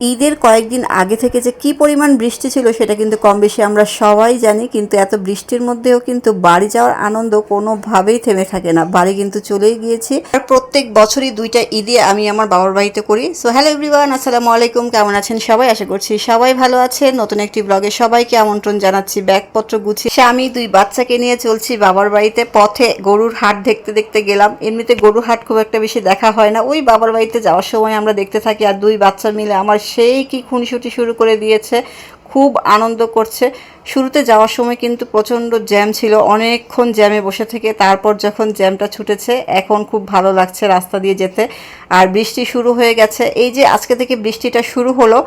ঈদের কয়েকদিন আগে থেকে যে কি পরিমাণ বৃষ্টি ছিল সেটা কিন্তু কম বেশি আমরা সবাই জানি, কিন্তু এত বৃষ্টির মধ্যেও কিন্তু বাড়ি যাওয়ার আনন্দ কোনোভাবেই থেমে থাকে না। বাড়ি কিন্তু চলেই গিয়েছি। আর প্রত্যেক বছরই দুইটা ঈদে আমি আমার বাবার বাড়িতে করি। সো হ্যালো এভরিওয়ান আসসালামু আলাইকুম, কেমন আছেন সবাই? আশা করছি সবাই ভালো আছেন। নতুন একটি ব্লগে সবাইকে আমন্ত্রণ জানাচ্ছি, ব্যাগপত্র গুছিয়ে। সে আমি দুই বাচ্চাকে নিয়ে চলছি বাবার বাড়িতে, পথে গরুর হাট দেখতে দেখতে গেলাম। এমনিতে গরুর হাট খুব একটা বেশি দেখা হয় না। ওই বাবার বাড়িতে যাওয়ার সময় আমরা দেখতে থাকি আর দুই বাচ্চা মিলে আমার সেই কি খুনসুটি শুরু করে দিয়েছে? খুব আনন্দ করছে। শুরুতে যাওয়ার সময় কিন্তু প্রচণ্ড জ্যাম ছিল। অনেকক্ষণ জ্যামে বসে থেকে তারপর যখন জ্যামটা ছুটেছে এখন খুব ভালো লাগছে রাস্তা দিয়ে যেতে। আর বৃষ্টি শুরু হয়ে গেছে। এই যে আজকে থেকে বৃষ্টিটা শুরু হলো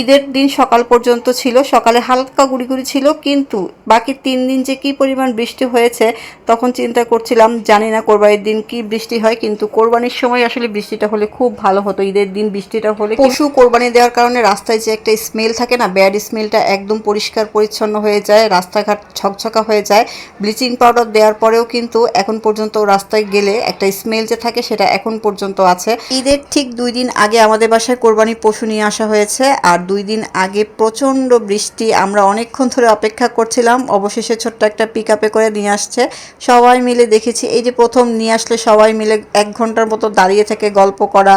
ঈদের দিন সকাল পর্যন্ত ছিল। সকালে হালকা গুড়ি গুড়ি ছিল কিন্তু বাকি তিন দিন যে কি পরিমাণ বৃষ্টি হয়েছে তখন চিন্তা করছিলাম জানি না কোরবানির দিন কি বৃষ্টি হয় কিন্তু কোরবানির সময় আসলে বৃষ্টিটা হলে খুব ভালো হতো। ঈদের দিন বৃষ্টিটা হলে পশু কোরবানি দেওয়ার কারণে রাস্তায় যে একটা স্মেল থাকে না ব্যাড স্মেলটা একদম পরিষ্কার, পরিচ্ছন্ন হয়ে যায়, রাস্তাঘাট ছকছকা হয়ে যায়। ব্লিচিং পাউডার দেওয়ার পরেও কিন্তু এখন পর্যন্ত রাস্তায় গেলে একটা স্মেল যে থাকে সেটা এখন পর্যন্ত আছে। ঈদের ঠিক দুই দিন আগে আমাদের বাসায় কোরবানি পশু নিয়ে আসা হয়েছে আর দুই দিন আগে প্রচণ্ড বৃষ্টি, আমরা অনেকক্ষণ ধরে অপেক্ষা করছিলাম। অবশেষে ছোট্ট একটা পিক আপে করে নিয়ে আসছে। সবাই মিলে দেখেছি, এই যে প্রথম নিয়ে আসলে সবাই মিলে এক ঘণ্টার মতো দাঁড়িয়ে থেকে গল্প করা,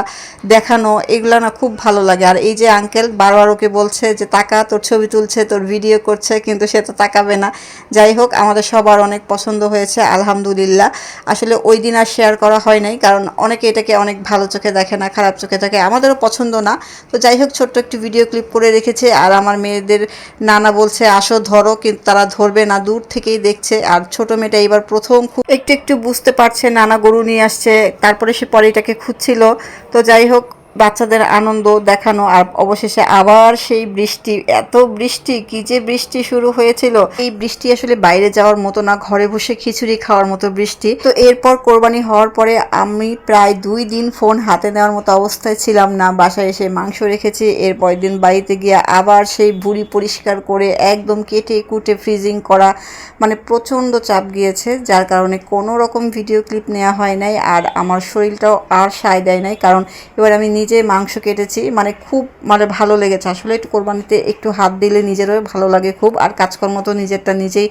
দেখানো, এগুলো না খুব ভালো লাগে। আর এই যে আঙ্কেল বারবার ওকে বলছে যে, তাকা, তোর ছবি তুলছে, তোর ভিডিও করছে, কিন্তু সে তো তাকাবে না। যাই হোক, আমাদের সবার অনেক পছন্দ হয়েছে, আলহামদুলিল্লাহ। আসলে ওই দিন আর শেয়ার করা হয় নাই, কারণ অনেকে এটাকে অনেক ভালো চোখে দেখে না, খারাপ চোখে দেখে। আমাদেরও পছন্দ না। তো যাই হোক, ছোট্ট একটি ভিডিও ক্লিপ করে রেখেছে, আর আমার মেয়েদের নানা বলছে, আসো, ধরো। কিন্তু তারা ধরবে না, দূর থেকেই দেখছে। আর ছোট মেয়েটা এবার প্রথম খুব একটু একটু বুঝতে পারছে, নানা গরু নিয়ে আসছে, তারপরে সে পরে এটাকে খুঁজছিল। তো যাই হোক বাচ্চাদের আনন্দ দেখানো আর অবশেষে আবার সেই বৃষ্টি, এত বৃষ্টি, কি যে বৃষ্টি শুরু হয়েছিল। এই বৃষ্টি আসলে বাইরে যাওয়ার মতো না, ঘরে বসে খিচুড়ি খাওয়ার মতো বৃষ্টি। তো এরপর কোরবানি হওয়ার পরে আমি প্রায় দুই দিন ফোন হাতে নেওয়ার মতো অবস্থায় ছিলাম না, বাসায় এসে মাংস রেখেছি। এরপর দিন বাড়িতে গিয়ে আবার সেই বুড়ি পরিষ্কার করে একদম কেটে কুটে ফ্রিজিং করা মানে প্রচণ্ড চাপ গিয়েছে, যার কারণে কোনো রকম ভিডিও ক্লিপ নেওয়া হয় নাই আর আমার শরীরটাও আর সায় দেয় নাই। কারণ এবার আমি নিজে মাংস কেটেছি মানে খুব মানে ভালো লেগেছে। আসলে একটু কোরবানিতে একটু হাত দিলে নিজেরও ভালো লাগে খুব, আর কাজকর্ম তো নিজেরটা নিজেই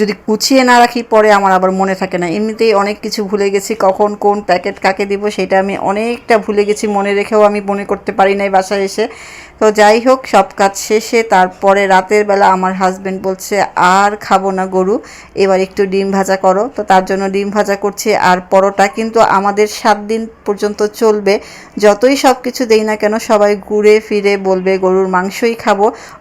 যদি গুছিয়ে না রাখি পরে আমার আবার মনে থাকে না। এমনিতেই অনেক কিছু ভুলে গেছি, কখন কোন প্যাকেট কাকে দিব সেটা আমি অনেকটা ভুলে গেছি, মনে রেখেও আমি মনে করতে পারি নাই বাসায় এসে। তো যাই হোক, সব কাজ শেষে তারপরে রাতের বেলা আমার হাজব্যান্ড বলছে, আর খাব না গরু, এবার একটু ডিম ভাজা করো। তো তার জন্য ডিম ভাজা করছে, আর পরোটা কিন্তু আমাদের সাত দিন পর্যন্ত চলবে। যতই সব কিছু দেই না কেন, সবাই ঘুরে ফিরে বলবে, গরুর মাংসই খাব।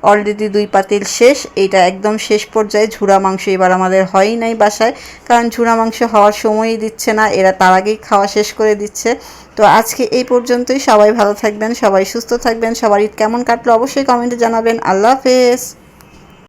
অলরেডি দুই পাতিল শেষ, এটা একদম শেষ পর্যায়ে। ঝুড়া মাংস এবার আমাদের হয়ই নাই বাসায়, কারণ ঝুড়া মাংস হওয়ার সময়ই দিচ্ছে না, এরা তার আগেই খাওয়া শেষ করে দিচ্ছে। তো আজকে এই পর্যন্তই, সবাই ভালো থাকবেন, সবাই সুস্থ থাকবেন, সবার ঈদ কেমন কাটলো অবশ্যই কমেন্টে জানাবেন। আল্লাহ হাফেজ।